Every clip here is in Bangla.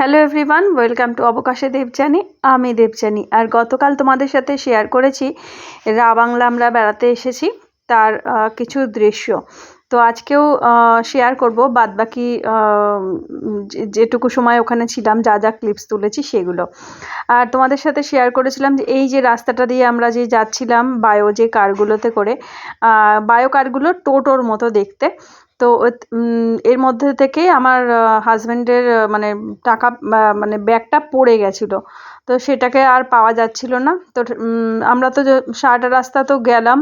হ্যালো এভরিওয়ান ওয়েলকাম টু অবকাশে দেবযানী আমি দেবযানী আর গতকাল তোমাদের সাথে শেয়ার করেছি রা বাংলা আমরা বেড়াতে এসেছি তার কিছু দৃশ্য। তো আজকেও শেয়ার করব বাদবাকি আহ, যে- যেটুকু সময় ওখানে ছিলাম যা যা ক্লিপস তুলেছি সেগুলো। আর তোমাদের সাথে শেয়ার করেছিলাম যে এই যে রাস্তাটা দিয়ে আমরা যে যাচ্ছিলাম বায়ো যে কারগুলোতে করে বায়ো কারগুলো টোটোর মতো দেখতে। তো এর মধ্যে থেকেই আমার হাজব্যান্ডের মানে টাকা মানে ব্যাগটা পড়ে গেছিল। তো সেটাকে আর পাওয়া যাচ্ছিল না। তো আমরা তো সারাটা রাস্তা তো গেলাম।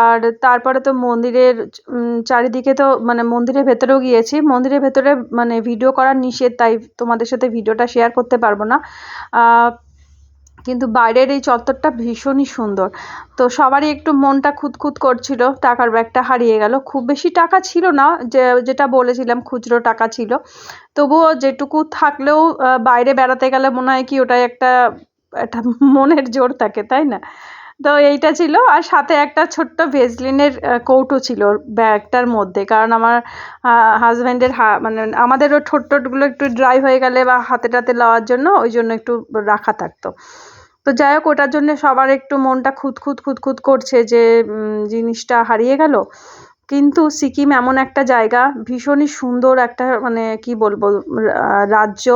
আর তারপরে তো মন্দিরের চারিদিকে তো মানে মন্দিরের ভেতরেও গিয়েছি। মন্দিরের ভেতরে মানে ভিডিও করার নিষেধ, তাই তোমাদের সাথে ভিডিওটা শেয়ার করতে পারব না। কিন্তু বাইরের এই চত্বরটা ভীষণই সুন্দর। তো সবারই একটু মনটা খুঁতখুত করছিল, টাকার ব্যাগটা হারিয়ে গেল। খুব বেশি টাকা ছিল না, যে, যেটা বলেছিলাম খুচরো টাকা ছিল। তবুও যেটুকু থাকলেও বাইরে বেড়াতে গেলে মনে হয় কি ওটাই একটা একটা মনের জোর থাকে, তাই না? তো এইটা ছিল। আর সাথে একটা ছোট্ট ভেজলিনের কৌটো ছিল ওর ব্যাগটার মধ্যে। কারণ আমার হাজব্যান্ডের হা মানে আমাদেরও ঠোঁট টোটগুলো একটু ড্রাই হয়ে গেলে বা হাতে টাতে লওয়ার জন্য ওই জন্য একটু রাখা থাকতো। তো যাই হোক, ওটার জন্য সবার একটু মনটা খুঁতখুত খুঁতখুত করছে যে জিনিসটা হারিয়ে গেল। কিন্তু সিকিম এমন একটা জায়গা, ভীষণই সুন্দর একটা মানে কি বলব রাজ্য,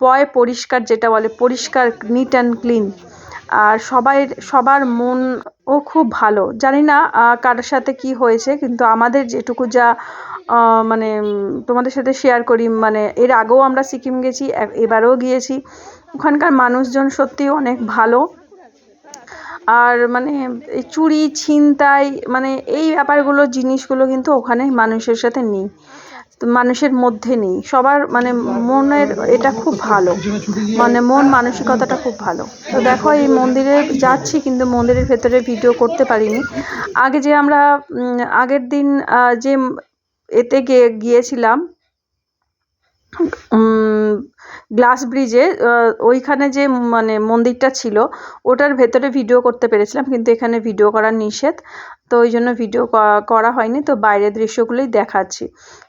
পয় পরিষ্কার যেটা বলে, পরিষ্কার নিট অ্যান্ড ক্লিন আর সবাই, সবার মনও খুব ভালো। জানি না কার সাথে কি হয়েছে, কিন্তু আমাদের যেটুকু যা মানে তোমাদের সাথে শেয়ার করি মানে এর আগেও আমরা সিকিম গেছি এবারেও গিয়েছি। ওখানকার মানুষজন সত্যিই অনেক ভালো। আর মানে চুরি, ছিনতাই মানে এই ব্যাপারগুলো, জিনিসগুলো কিন্তু ওখানে মানুষের সাথে নেই। মানুষের মধ্যে নেই। সবার মানে মনের এটা খুব ভালো। মানে মন মানসিকতাটা খুব ভালো। তো দেখো, এই মন্দিরে যাচ্ছি, কিন্তু মন্দিরের ভেতরে ভিডিও করতে পারিনি। আগে যে আমরা আগের দিন যে এতে গিয়ে, গিয়েছিলাম গ্লাস ব্রিজে ওইখানে যে মানে মন্দিরটা ছিল, ওটার ভেতরে ভিডিও করতে পেরেছিলাম, কিন্তু এখানে ভিডিও করা নিষেধ। তো ওই জন্য ভিডিও করা হয়নি, তো বাইরের দৃশ্যগুলোই দেখাচ্ছি।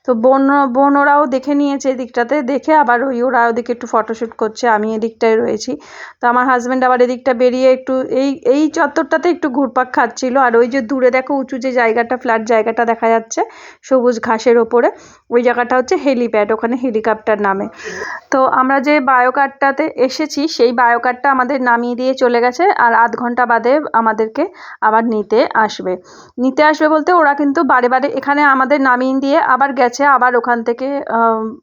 তো বোন বোন ওরাও দেখে নিয়েছে এদিকটাতে, দেখে আবার ওই ওরা ওদিকে একটু ফটোশ্যুট করছে, আমি এদিকটায় রয়েছি। তো আমার হাজব্যান্ড আবার এদিকটা বেরিয়ে একটু এই এই চত্বরটাতে একটু ঘুরপাক খাচ্ছিল, আর ওই যে দূরে দেখো উঁচু যে জায়গাটা ফ্ল্যাট জায়গাটা দেখা যাচ্ছে, সবুজ ঘাসের ওপরে, ওই জায়গাটা হচ্ছে হেলিপ্যাড ওখানে হেলিকপ্টার নামে। তো আমরা যে বায়োকারটাতে এসেছি, সেই বায়োকারটা আমাদের নামিয়ে দিয়ে চলে গেছে, আর আধ ঘণ্টা বাদে আমাদেরকে আবার নিতে আসবে। নিতে আসবে বলতে ওরা কিন্তু বারে বারে এখানে আমাদের নামিয়ে দিয়ে আবার গেছে, আবার ওখান থেকে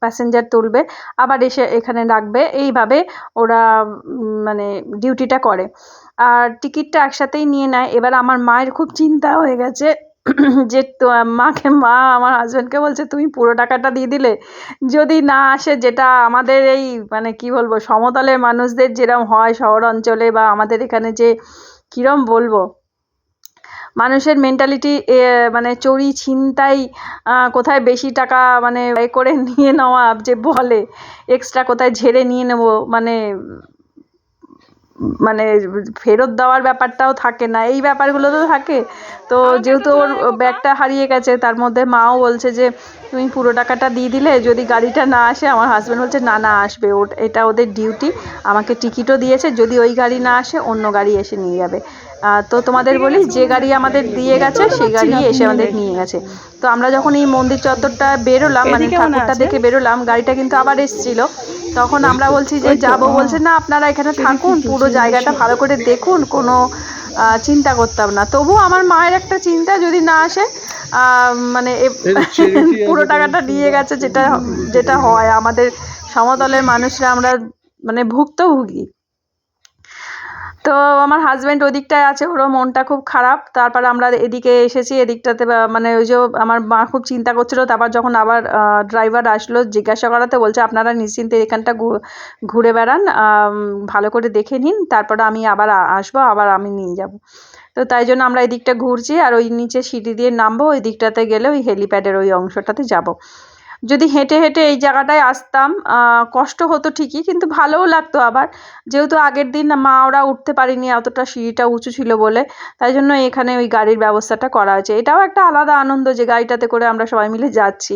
প্যাসেঞ্জার তুলবে, আবার এসে এখানে রাখবে। এইভাবে ওরা মানে ডিউটিটা করে। আর টিকিটটা একসাথেই নিয়ে নেয়। এবার আমার মায়ের খুব চিন্তা হয়ে গেছে যে মাকে, মা আমার হাজব্যান্ডকে বলছে, তুমি পুরো টাকাটা দিয়ে দিলে? যদি না আসে, যেটা আমাদের এই মানে কি বলব, সমতলের মানুষদের যেরকম হয় শহর অঞ্চলে বা আমাদের এখানে যে, কিরম বলব মানুষের মেন্টালিটি মানে চুরি ছিনতাই কোথায় বেশি টাকা মানে এ করে নিয়ে নেওয়া যে বলে এক্সট্রা কোথায় ঝেড়ে নিয়ে নেব মানে মানে ফেরত দেওয়ার ব্যাপারটাও থাকে না। এই ব্যাপারগুলো তো থাকে তো যেহেতু ওর ব্যাগটা হারিয়ে গেছে তার মধ্যে মাও বলছে যে তুমি পুরো টাকাটা দিয়ে দিলে যদি গাড়িটা না আসে আমার হাজব্যান্ড বলছে না না আসবে ও এটা ওদের ডিউটি আমাকে টিকিটও দিয়েছে যদি ওই গাড়ি না আসে অন্য গাড়ি এসে নিয়ে যাবে। তো তোমাদের বলি যে গাড়ি আমাদের দিয়ে গেছে সেই গাড়ি এসে আমাদের নিয়ে গেছে। তো আমরা যখন এই মন্দির চত্বরটা বেরোলাম মানে ঠাকুরটা দেখে বেরোলাম গাড়িটা কিন্তু আবার এসছিল। তখন আমরা বলছি যে যাব বলছে না আপনারা এখানে থাকুন পুরো জায়গাটা ভালো করে দেখুন কোনো আহ, চিন্তা করতাম না। তবু আমার মায়ের একটা চিন্তা যদি না আসে আহ, মানে পুরো টাকাটা নিয়ে গেছে যেটা যেটা হয়। আমাদের সমতলের মানুষরা আমরা মানে ভুক্তভোগী। তো আমার হাজব্যান্ড ওদিকটায় আছে, ওরও মনটা খুব খারাপ। তারপর আমরা এদিকে এসেছি, এদিকটাতে মানে ওই যে আমার মা খুব চিন্তা করছিল, তারপর যখন আবার ড্রাইভার আসলো জিজ্ঞাসা করাতে বলছে, আপনারা নিশ্চিন্তে এখানটা ঘুরে বেড়ান ভালো করে দেখে নিন, তারপরে আমি আবার আসব, আবার আমি নিয়ে যাব। তো তাই জন্য আমরা এদিকটা ঘুরছি, আর ওই নিচে সিঁড়ি দিয়ে নামবো, ওই দিকটাতে গেলে ওই হেলিপ্যাডের ওই অংশটাতে যাব। যদি হেঁটে হেঁটে এই জায়গাটায় আসতাম কষ্ট হতো ঠিকই, কিন্তু ভালোও লাগতো আবার। যেহেতু আগের দিন মা ওরা উঠতে পারিনি অতটা সিঁড়িটা উঁচু ছিল বলে, তাই জন্য এখানে ওই গাড়ির ব্যবস্থাটা করা হয়েছে। এটাও একটা আলাদা আনন্দ যে গাড়িটাতে করে আমরা সবাই মিলে যাচ্ছি।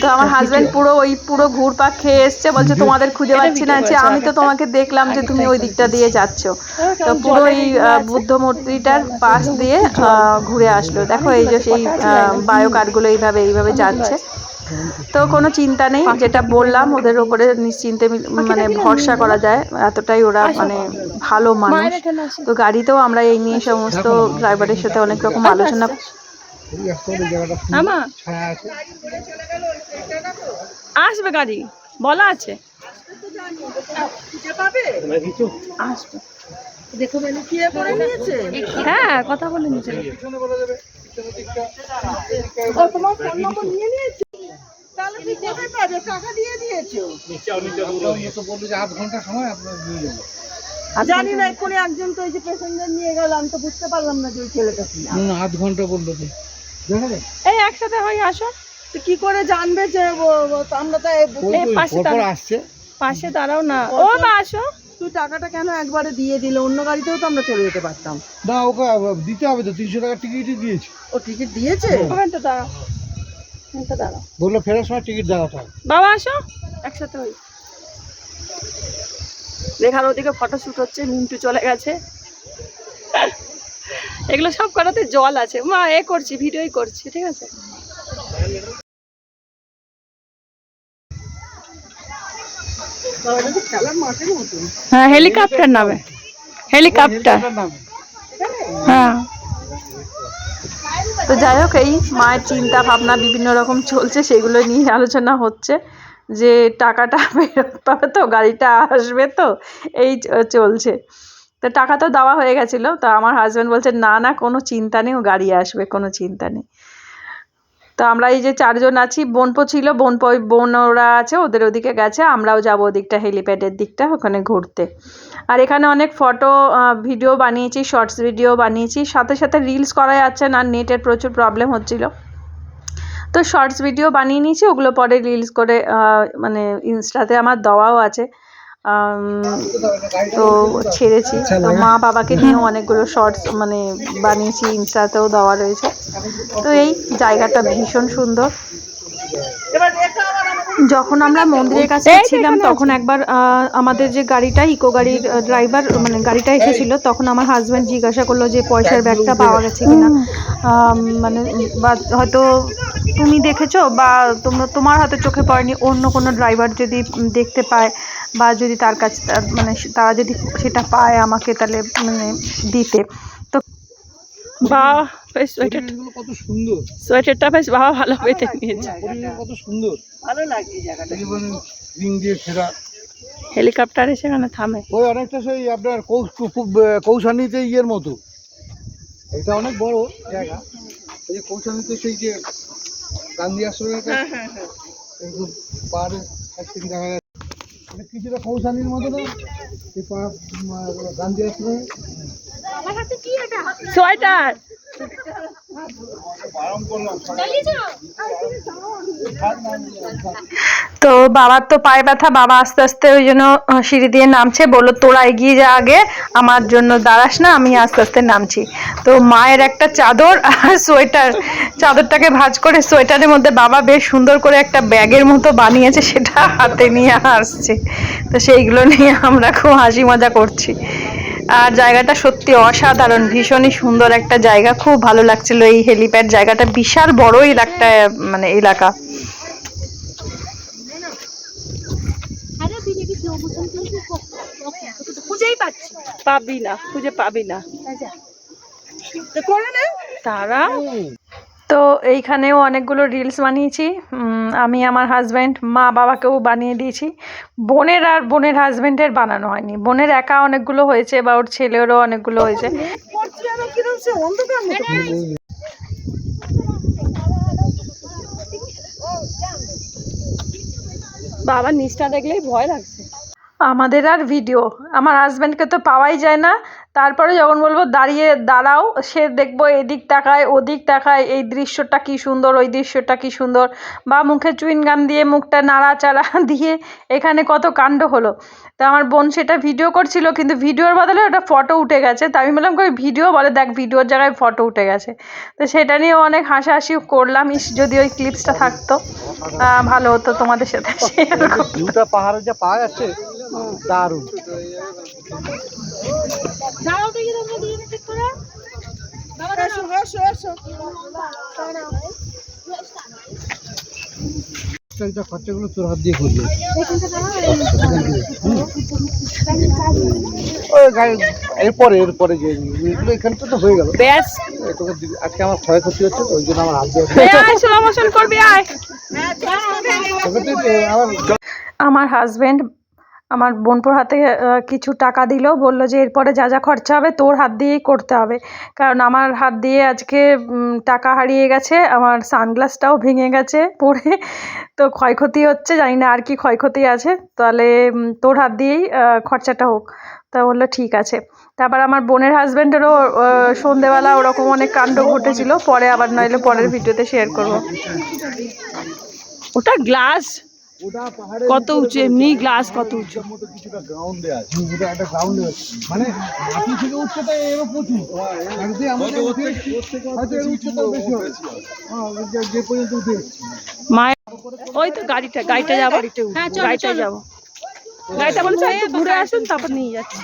তো আমার হাজবেন্ড পুরো ওই পুরো ঘুরপাক খেয়ে এসছে বলছে তোমাদের খুঁজে পাচ্ছি না যে আমি তো তোমাকে দেখলাম যে তুমি ওই দিকটা দিয়ে যাচ্ছ। তো পুরো এই বুদ্ধ মূর্তিটার পাশ দিয়ে ঘুরে আসলো। দেখো এই যে সেই বায়ো কার্ডগুলো এইভাবে এইভাবে যাচ্ছে। তো কোনো চিন্তা নেই যেটা বললাম ওদের ওপরে নিশ্চিন্তে মানে ভরসা করা যায় এতটাই ওরা মানে ভালো মানুষ। তো গাড়িতেও আমরা এই নিয়ে সমস্ত ড্রাইভারের সাথে অনেক রকম আলোচনা আসবে গাড়ি বলা আছে। আসবে। হ্যাঁ কথা বলে নিচে জানি না এক্ষুনি একজন তো ওই যে প্যাসেঞ্জার নিয়ে গেল আমি তো বুঝতে পারলাম না যে ওই ছেলেটা আধ ঘণ্টা বলল এই একসাথে হয়ে আসো। তো কি করে জানবে যে আমরা তো পাশে আসছে। পাশে দাঁড়াও না। ও মা আসো। তুই টাকাটা কেন একবারে দিয়ে দিলে? অন্য গাড়িতেও তো আমরা চলে যেতে পারতাম। না ওকে দিতে হবে তো। তিনশো টাকার টিকিটই দিয়েছি। ও টিকিট দিয়েছে? ওখানটা দাঁড়াও। ওখানটা দাঁড়াও। বলল ফেরার সময় টিকিট দেওয়াতে হবে বাবা আসো। একসাথে হই। রেখার ওদিকে ফটো শুট হচ্ছে মিন্টু চলে গেছে। এগুলো সব করাতে জল আছে। মা, এ করছি, ভিডিওই করছি, ঠিক আছে? হ্যাঁ হেলিকপ্টার নামে। হেলিকপ্টার। হ্যাঁ। তো যাই হোক, এই মায়ের চিন্তা ভাবনা বিভিন্ন রকম চলছে, সেগুলো নিয়ে আলোচনা হচ্ছে। যে টাকাটা ফেরত পাবে তো, গাড়িটা আসবে তো, এই চলছে। তো টাকা তো দেওয়া হয়ে গেছিল, তো আমার হাজব্যান্ড বলছে, না না, কোনো চিন্তা নেই, ও গাড়ি আসবে, কোনো চিন্তা নেই। তো আমরা এই যে চারজন আছি, বোনপো ছিল, বোনপো বোন ওরা আছে, ওদের ওদিকে গেছে, আমরাও যাব ওদিকটা হেলিপ্যাডের দিকটা, ওখানে ঘুরতে। আর এখানে অনেক ফটো ভিডিও বানিয়েছি শর্টস ভিডিও বানিয়েছি, সাথে সাথে রিলস করা যাচ্ছে না নেটের প্রচুর প্রবলেম হচ্ছিল। তো শর্টস ভিডিও বানিয়ে নিয়েছি, ওগুলো পরে রিলস করে মানে ইনস্টাতে আমার দেওয়াও আছে। তো ছেড়েছি। তো মা বাবাকে নিয়েও অনেকগুলো শর্টস মানে বানিয়েছি ইনস্টাতেও দেওয়া রয়েছে। তো এই জায়গাটা ভীষণ সুন্দর। যখন আমরা মন্দিরের কাছে ছিলাম তখন একবার আমাদের যে গাড়িটা ইকো গাড়ির ড্রাইভার মানে গাড়িটা এসেছিল তখন আমার হাজব্যান্ড জিজ্ঞাসা করল যে পয়সার ব্যাগটা পাওয়া গেছে কিনা। মানে বা হয়তো তুমি দেখেছ বা তোমরা তোমার হাতে চোখে পড়েনি অন্য কোনো ড্রাইভার যদি দেখতে পায় বা যদি তার কাছে তার- মানে তারা যদি সেটা পায় আমাকে তাহলে মানে দিতে। তো বা বেশ সোয়েটারটা কত সুন্দর। সোয়েটারটা বেশ বাবা ভালো পেতে নিয়েছে। কত সুন্দর। ভালো লাগছে জায়গাটা। এই রিং দিয়ে ঘেরা। হেলিকপ্টার এসে থামে। ওই অনেকটা সেই আপনার কৌশানীতে ইয়ের মতো। এটা অনেক বড় জায়গা। এই যে কৌশানীতে সেই যে গান্ধী আশ্রমের কাছে এরকম পাহাড়ে এক থেকে দেখা যাচ্ছে। এটা কিছুটা কৌশানির মতো না? গান্ধী আসবে সোয়েটার। তো বাবার তো পায়ে ব্যথা, বাবা আস্তে আস্তে ওই জন্য সিঁড়ি দিয়ে নামছে, বলল, তোরা এগিয়ে যা আগে, আমার জন্য দাঁড়াস না, আমি আস্তে আস্তে নামছি। তো মায়ের একটা চাদর আর সোয়েটার, চাদরটাকে ভাঁজ করে সোয়েটারের মধ্যে বাবা বেশ সুন্দর করে একটা ব্যাগের মতো বানিয়েছে, সেটা হাতে নিয়ে আসছে। তো সেইগুলো নিয়ে আমরা খুব হাসি মজা করছি। আর জায়গাটা সত্যি অসাধারণ ভীষণই সুন্দর একটা জায়গা। খুব ভালো লাগছিল এই হেলিপ্যাড জায়গাটা বিশাল বড় এলাকা মানে এলাকা। খুঁজেই পাচ্ছি পাবি না খুঁজে পাবি না। তো করে নে। তারা তো এইখানেও অনেকগুলো রিলস বানিয়েছি। আমি আমার হাজব্যান্ড মা বাবাকেও বানিয়ে দিয়েছি। বোনের আর বোনের হাজব্যান্ডের বানানো হয়নি। বোনের একা অনেকগুলো হয়েছে বা ওর ছেলেরও অনেকগুলো হয়েছে। বাবার নিচটা দেখলেই ভয় লাগছে। আমাদের আর ভিডিও আমার হাজব্যান্ডকে তো পাওয়াই যায় না। তারপরে যখন বলব দাঁড়িয়ে দাঁড়াও সে দেখব এদিক তাকায় ওদিক তাকায় এই দৃশ্যটা কি সুন্দর ওই দৃশ্যটা কি সুন্দর। বা মুখে চুইনগাম দিয়ে মুখটা নাড়াচাড়া দিয়ে এখানে কত কাণ্ড হলো। তা আমার বোন সেটা ভিডিও করছিল কিন্তু ভিডিওর বদলে ওটা ফটো উঠে গেছে। তা আমি বললাম কই ভিডিও বলে দেখ ভিডিওর জায়গায় ফটো উঠে গেছে। তো সেটা নিয়ে অনেক হাসাহাসি করলাম। ইস যদি ওই ক্লিপসটা থাকতো ভালো হতো তোমাদের সাথে শেয়ার ভিউটা পাহাড়ে যা পাওয়া যাচ্ছে দারুণ। এসো এসো এসো। এইটা খরচাগুলো তোর হাত দিয়ে করবি ওই গাড়ি এরপরে এরপরে যে এগুলো এখান থেকে তো হয়ে গেল। ব্যাস। তোকে আজকে আমার ক্ষয়ক্ষতি হচ্ছে তো ওই জন্য আমার হাত দিয়ে করবি আয়। আমার আমার হাজবেন্ড আমার বোনপোর হাতে কিছু টাকা দিল, বলল যে এরপরে যা যা খরচা হবে তোর হাত দিয়েই করতে হবে। কারণ আমার হাত দিয়ে আজকে টাকা হারিয়ে গেছে, আমার সানগ্লাসটাও ভেঙে গেছে পড়ে। তো ক্ষয়ক্ষতি হচ্ছে, জানি না আর কি ক্ষয়ক্ষতি আছে। তাহলে তোর হাত দিয়েই খরচাটা হোক। তা বলল, ঠিক আছে। তারপর আমার বোনের হাজব্যান্ডেরও সন্ধেবেলা ওরকম অনেক কাণ্ড ঘটেছিল। পরে আবার নইলে পরের ভিডিওতে শেয়ার করব। ওটা গ্লাস কত উঁচু? এমনি গ্লাস কত উঁচু? কিছুটা গ্রাউন্ডে আছে। একটা গ্রাউন্ডে মানে মাটি থেকে উচ্চতা এরও প্রচুর। আমাদের হয়তো এর উচ্চতা বেশি হবে। হ্যাঁ যে- যে পর্যন্ত উঠে মায়ের ওই তো গাড়িটা গাড়িটা যাব। গাড়িটা গাড়িটায় যাব। গাড়িটা বলছে ঘুরে আসুন তারপর নিয়ে যাচ্ছি।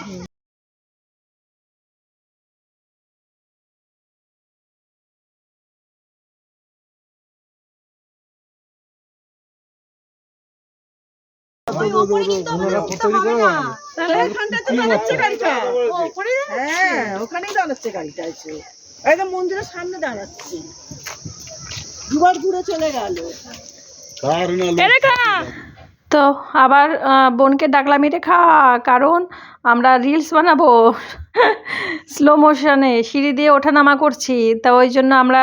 মন্দিরের সামনে দুবার ঘুরে চলে গেল তো আবার বোনকে ডাকলাম এটা খা কারণ আমরা রিলস বানাবো স্লো মোশনে সিঁড়ি দিয়ে ওঠানামা করছি তা ওই জন্য আমরা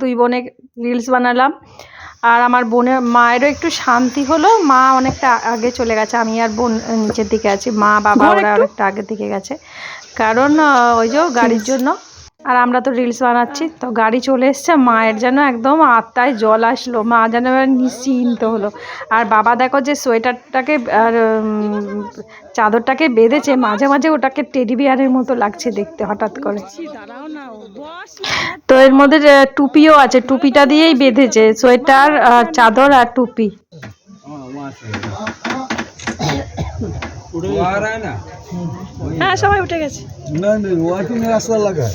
দুই বোনে রিলস বানালাম আর আমার বোনের মায়েরও একটু শান্তি হলো। মা অনেকটা আগে চলে গেছে। আমি আর বোন নিচের দিকে আছি। মা বাবা ওরা অনেকটা আগের দিকে গেছে। কারণ ওই যে গাড়ির জন্য আর আমরা তো রিলস বানাচ্ছি তো গাড়ি চলে এসছে মায়ের যেন একদম আত্মায় জল আসলো মা যেন এবার নিশ্চিন্ত হলো। আর বাবা দেখো যে সোয়েটারটাকে আর চাদরটাকে বেঁধেছে মাঝে মাঝে ওটাকে টেডি বিয়ারের মতো লাগছে দেখতে হঠাৎ করে। তো এর মধ্যে টুপিও আছে টুপিটা দিয়েই বেঁধেছে সোয়েটার আর চাদর আর টুপি। হ্যাঁ সবাই উঠে গেছে। না না ওয়াকিং রাস্তা লাগায়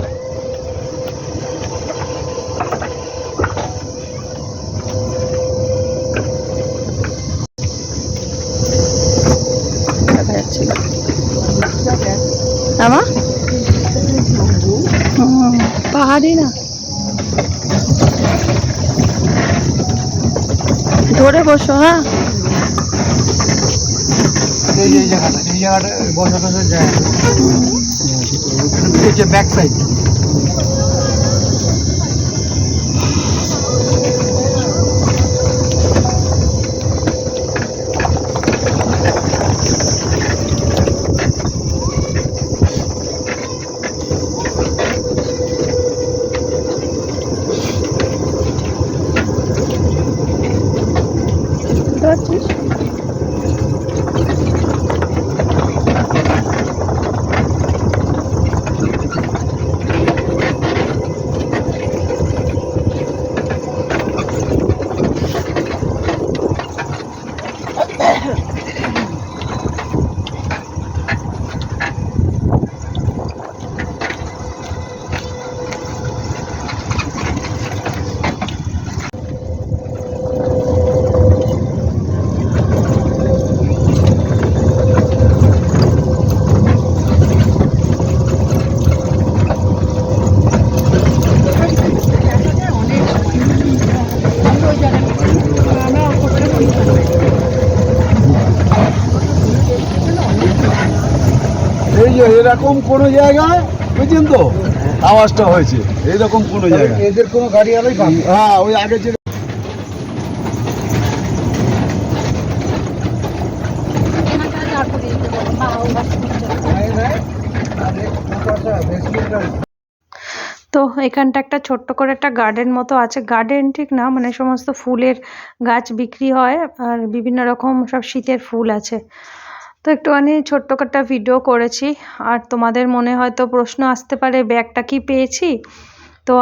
আমার পাহাড়ি না। ধরে বসো হ্যাঁ। এই জায়গাটা এই জায়গাটা বসা টসা জায়গা। যে ব্যাক সাইড Peace. এরকম কোনো জায়গায় বুঝছেন তো? আওয়াজটা হয়েছে এইরকম কোনো জায়গায়। এদের কোনো গাড়ি আলোই হ্যাঁ ওই আগে যে তো এখানটা একটা ছোট্ট করে একটা গার্ডেন মতো আছে। গার্ডেন ঠিক না মানে সমস্ত ফুলের গাছ বিক্রি হয় আর বিভিন্ন রকম সব শীতের ফুল আছে। তো একটুখানি ছোট্ট একটা ভিডিও করেছি। আর তোমাদের মনে হয়তো প্রশ্ন আসতে পারে ব্যাগটা কি পেয়েছি? তো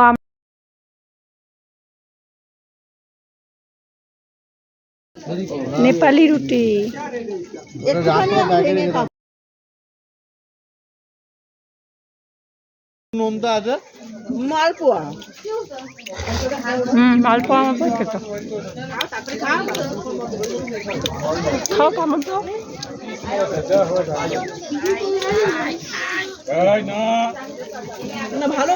নেপালি রুটি। নোনতা আছে মালপোয়া। হুম মালপোয়া মতো খেতে। খাও কেমন তো? ভালো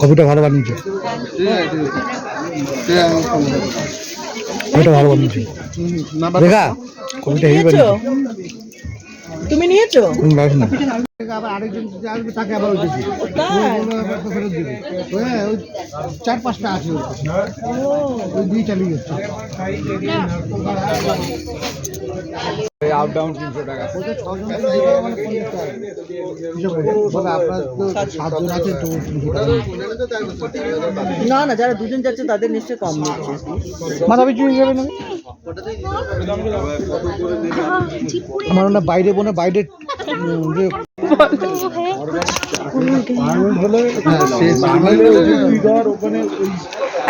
কপিটা ভালো বানিয়েছে? কপিটা ভালো বানিয়েছে দেখা কবিটা হেভি তুমি নিয়েছো? না আবার আরেকজন আসবে তাকে আবার ওই ফেরত দিবি। হ্যাঁ ওই চার পাঁচটা আছে ওই দুই চালিয়ে যাচ্ছে। আপ ডাউন তিনশো টাকা। ওদের ছজন আছে, যেটা মানে না না যারা দুজন যাচ্ছে তাদের নিশ্চয়ই কম নিচ্ছে। মাথা পিছু হিসাবে নেবে আমার না বাইরে বোনে বাইরে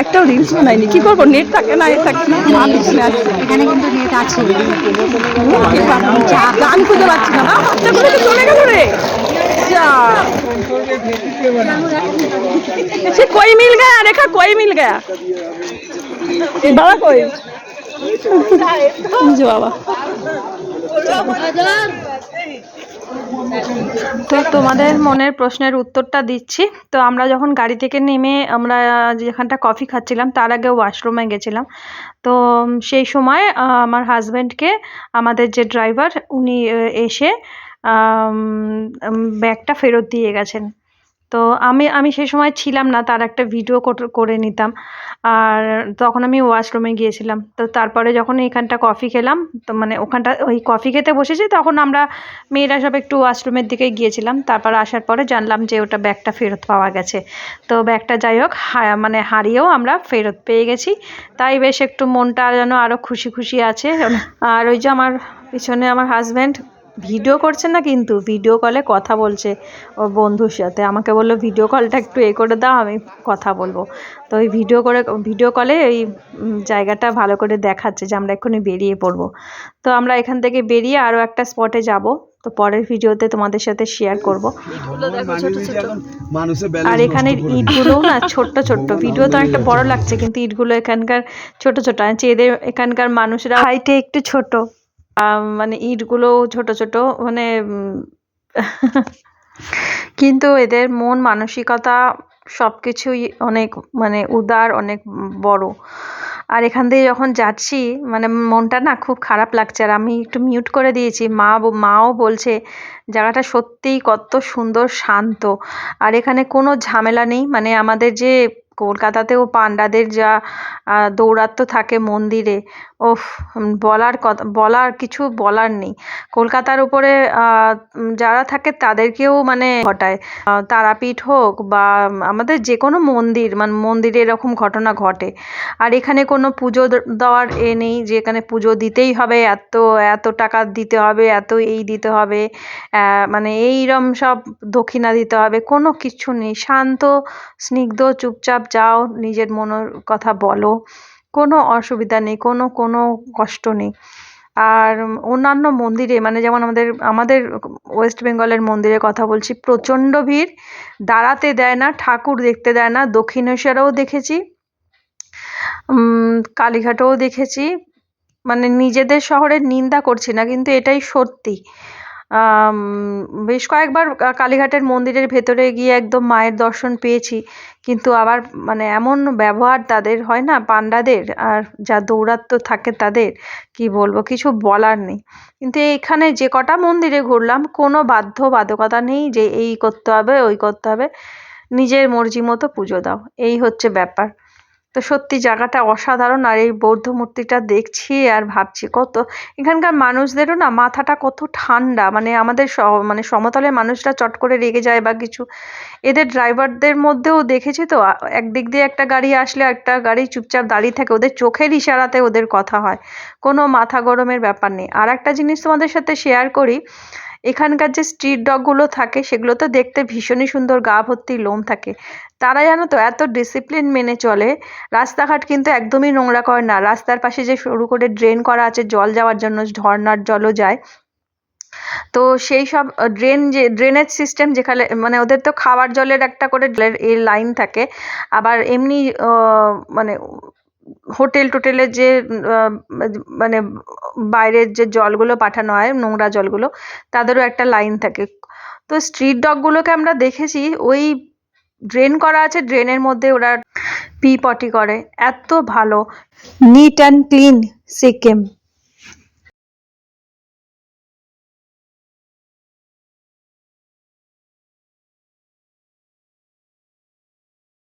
একটা রিলস বানাইনি। কি করব? নেট থাকে না এ থাকে না। মা পিছনে আছে। এখানে কিন্তু নেট আছে। গান খুঁজে পাচ্ছি না। বাচ্চাগুলো তো চলে গেল রে? যা। সে কই মিল গয়া? রেখা কই মিল গয়া? বাবা কই? যে বাবা। তো তোমাদের মনের প্রশ্নের উত্তরটা দিচ্ছি। তো আমরা যখন গাড়ি থেকে নেমে আমরা যেখানটা কফি খাচ্ছিলাম, তার আগে ওয়াশরুমে গেছিলাম। তো সেই সময় আমার হাজব্যান্ডকে আমাদের যে ড্রাইভার উনি এসে ব্যাগটা ফেরত দিয়ে গেছেন। তো আমি আমি সেই সময় ছিলাম না, তার একটা ভিডিও করে নিতাম। আর তখন আমি ওয়াশরুমে গিয়েছিলাম। তো তারপরে যখন এখানটা কফি খেলাম, তো মানে ওখানটা, ওই কফি খেতে বসেছি, তখন আমরা মেয়েরা সব একটু ওয়াশরুমের দিকে গিয়েছিলাম। তারপর আসার পরে জানলাম যে ওটা ব্যাগটা ফেরত পাওয়া গেছে। তো ব্যাগটা যাই হোক মানে হারিয়েও আমরা ফেরত পেয়ে গেছি। তাই বেশ একটু মনটা যেন আরও খুশি খুশি আছে। আর ওই যে আমার পিছনে আমার হাজব্যান্ড ভিডিও করছে না কিন্তু ভিডিও কলে কথা বলছে ওর বন্ধুর সাথে। আমাকে বলল ভিডিও কলটা একটু এ করে দাও আমি কথা বলব। তো ওই ভিডিও করে ভিডিও কলে ওই জায়গাটা ভালো করে দেখাচ্ছে যে আমরা এক্ষুনি বেরিয়ে পড়ব। তো আমরা এখান থেকে বেরিয়ে আরও একটা স্পটে যাব। তো পরের ভিডিওতে তোমাদের সাথে শেয়ার করব। আর এখানের ইটগুলো না ছোট্ট ছোট্ট। ভিডিও তো একটা বড় লাগছে কিন্তু ইটগুলো এখানকার ছোট ছোট। আছে এদের এখানকার মানুষরা হাইটে একটু ছোট। মানে ইটগুলো ছোট ছোট মানে কিন্তু এদের মন মানসিকতা সব কিছুই অনেক মানে উদার, অনেক বড়। আর এখান দিয়ে যখন যাচ্ছি মানে মনটা না খুব খারাপ লাগছে। আর আমি একটু মিউট করে দিয়েছি। মা মাও বলছে, জায়গাটা সত্যিই কত সুন্দর, শান্ত। আর এখানে কোনো ঝামেলা নেই। মানে আমাদের যে কলকাতাতেও পান্ডাদের যা দৌরাত্ম্য থাকে মন্দিরে, ওফ বলার কথা বলার কিছু বলার নেই। কলকাতার উপরে যারা থাকে তাদেরকেও মানে ঘটায়। তারাপীঠ হোক বা আমাদের যে কোনো মন্দির মানে মন্দিরে এরকম ঘটনা ঘটে। আর এখানে কোনো পুজো দেওয়ার এ নেই যে এখানে পুজো দিতেই হবে, এত এত টাকা দিতে হবে, এত এই দিতে হবে মানে এইরম সব দক্ষিণা দিতে হবে, কোনো কিছু নেই। শান্ত, স্নিগ্ধ, চুপচাপ যাও, নিজের মনের কথা বলো। কোনো অসুবিধা নেই, কোনো কোনো কষ্ট নেই। আর অন্যান্য মন্দিরে মানে যেমন আমাদের আমাদের ওয়েস্ট বেঙ্গলের মন্দিরের কথা বলছি, প্রচণ্ড ভিড়। দাঁড়াতে দেয় না, ঠাকুর দেখতে দেয় না, দক্ষিণেশ্বরেও দেখেছি। কালীঘাটেও দেখেছি। মানে নিজেদের শহরের নিন্দা করছি না, কিন্তু এটাই সত্যি। বেশ কয়েকবার কালীঘাটের মন্দিরের ভেতরে গিয়ে একদম মায়ের দর্শন পেয়েছি। কিন্তু আবার মানে এমন ব্যবহার তাদের হয় না পান্ডাদের আর যা দৌরাত্ম্য থাকে তাদের, কি বলব, কিছু বলার নেই। কিন্তু এখানে যে কটা মন্দিরে ঘুরলাম, কোনো বাধ্য বাধকতা নেই যে এই করতে হবে, ওই করতে হবে। নিজের মর্জি মতো পুজো দাও, এই হচ্ছে ব্যাপার। তো সত্যি জায়গাটা অসাধারণ আর এই বৌদ্ধ মূর্তিটা দেখছি আর ভাবছি কত, এখানকার মানুষদেরও না মাথাটা কত ঠান্ডা মানে আমাদের মানে সমতলের মানুষরা চট করে রেগে যায় বা কিছু। এদের ড্রাইভারদের মধ্যেও দেখেছি তো একদিক দিয়ে একটা গাড়ি আসলে একটা গাড়ি চুপচাপ দাঁড়িয়ে থাকে, ওদের চোখের ইশারাতে ওদের কথা হয়। কোনো মাথা গরমের ব্যাপার নেই। আর একটা জিনিস তোমাদের সাথে শেয়ার করি এখানকার যে স্ট্রিট ডগগুলো থাকে সেগুলো তো দেখতে ভীষণই সুন্দর, গা ভর্তি লোম থাকে। তারা জানো তো এত ডিসিপ্লিন মেনে চলে, রাস্তাঘাট কিন্তু একদমই নোংরা করে না। রাস্তার পাশে যে সরু করে ড্রেন করা আছে, জল যাওয়ার জন্য ঝর্নার জলও যায়। তো সেই সব ড্রেন যে ড্রেনেজ সিস্টেম যেখানে মানে ওদের তো খাবার জলের একটা করে লাইন থাকে। আবার এমনি মানে হোটেল টোটেলের যে মানে বাইরের যে জলগুলো পাঠানো হয়, নোংরা জলগুলো, তাদেরও একটা লাইন থাকে। তো স্ট্রিট ডগগুলোকে আমরা দেখেছি, ওই ড্রেন করা আছে ড্রেনের মধ্যে ওরা পি পটি করে। এত ভালো। Neat and clean Sikkim